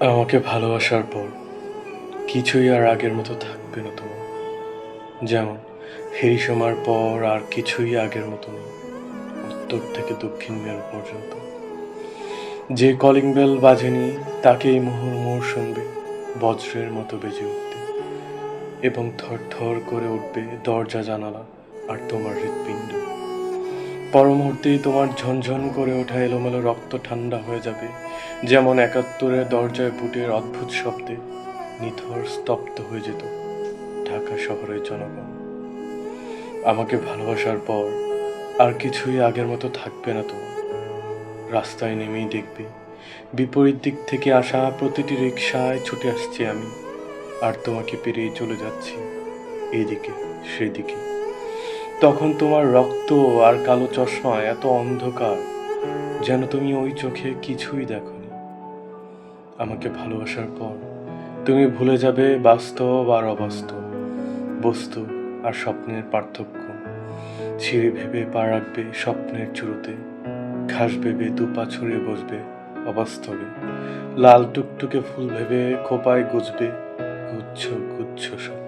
আমাকে ভালোবাসার পর কিছুই আর আগের মতো থাকবে না তোমার। যেমন হেরিসমার পর আর কিছুই আগের মতো নেই, উত্তর থেকে দক্ষিণ মেরু পর্যন্ত। যে কলিং বেল বাজেনি তাকে এই মুহুর্মুহুর শুনবে, বজ্রের মতো বেজে উঠতে। এবং থর থর করে উঠবে দরজা জানালা আর তোমার হৃৎপিণ্ড। পর মুহূর্তেই তোমার ঝনঝন করে ওঠা এলোমেলো রক্ত ঠান্ডা হয়ে যাবে, যেমন একাত্তরের দরজায় বুটের অদ্ভুত শব্দে নিথর স্তব্ধ হয়ে যেত ঢাকা শহরের জনগণ। আমাকে ভালোবাসার পর আর কিছুই আগের মতো থাকবে না তোমার। রাস্তায় নেমেই দেখবে, বিপরীত দিক থেকে আসা প্রতিটি রিক্সায় ছুটে আসছি আমি, আর তোমাকে পেরিয়ে চলে যাচ্ছি এদিকে, সেদিকে। তখন তোমার রক্ত আর কালো চশমা এত অন্ধকার যেন তুমি ওই চোখে কিছুই দেখনি। আমাকে ভালোবাসার পর তুমি ভুলে যাবে বাস্তব আর অবাস্তব, বস্তু আর স্বপ্নের পার্থক্য। ছিঁড়ে ভেবে পা রাখবে স্বপ্নের চুরোতে, ঘাস ভেবে দুপা ছড়িয়ে বসবে অবাস্তবে। লাল টুকটুকে ফুল ভেবে খোপায় গুজবে গুচ্ছ গুচ্ছ সব